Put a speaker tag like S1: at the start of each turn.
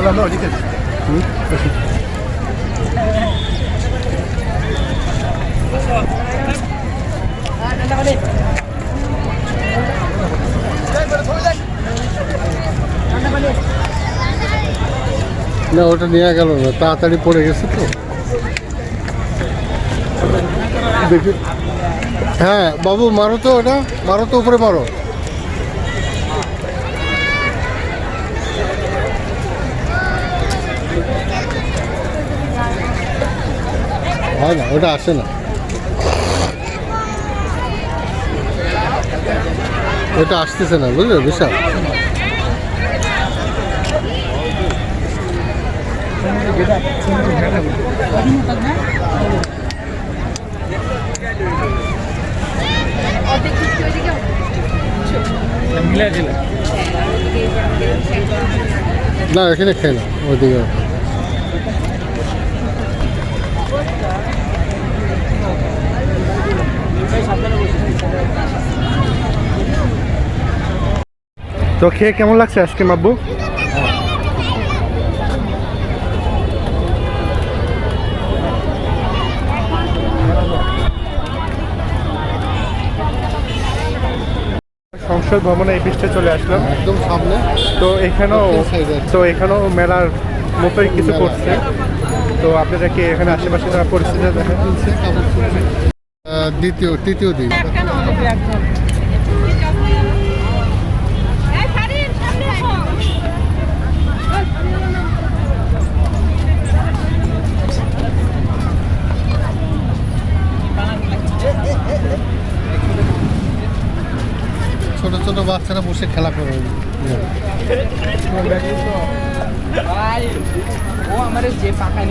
S1: চলো আমরা ওদিকে।
S2: না, ওটা নেওয়া গেল না, তাড়াতাড়ি পড়ে গেছে তো। দেখি। হ্যাঁ বাবু, মারো তো ওটা, মারো তো উপরে মারো। হয় না, ওটা আসে না। ওটা আসতেছে না, বুঝলে, বিশাল। না, এখানে খাই না ওদিকে।
S1: তো খেয়ে কেমন লাগছে আজকে মাব্বু সংসদ ভবনে এই পৃষ্ঠে চলে আসলাম।
S2: একদম সামনে।
S1: তো এখানেও। তো এখানেও মেলার মতোই কিছু করছে। তো আপনারা কি এখানে আশেপাশে যারা পরিস্থিতি দেখা
S2: তুলছে আহ, দ্বিতীয় তৃতীয় দিন। ছোট ছোট বাচ্চারা বসে খেলা করে।
S3: ও আমার যে পাকা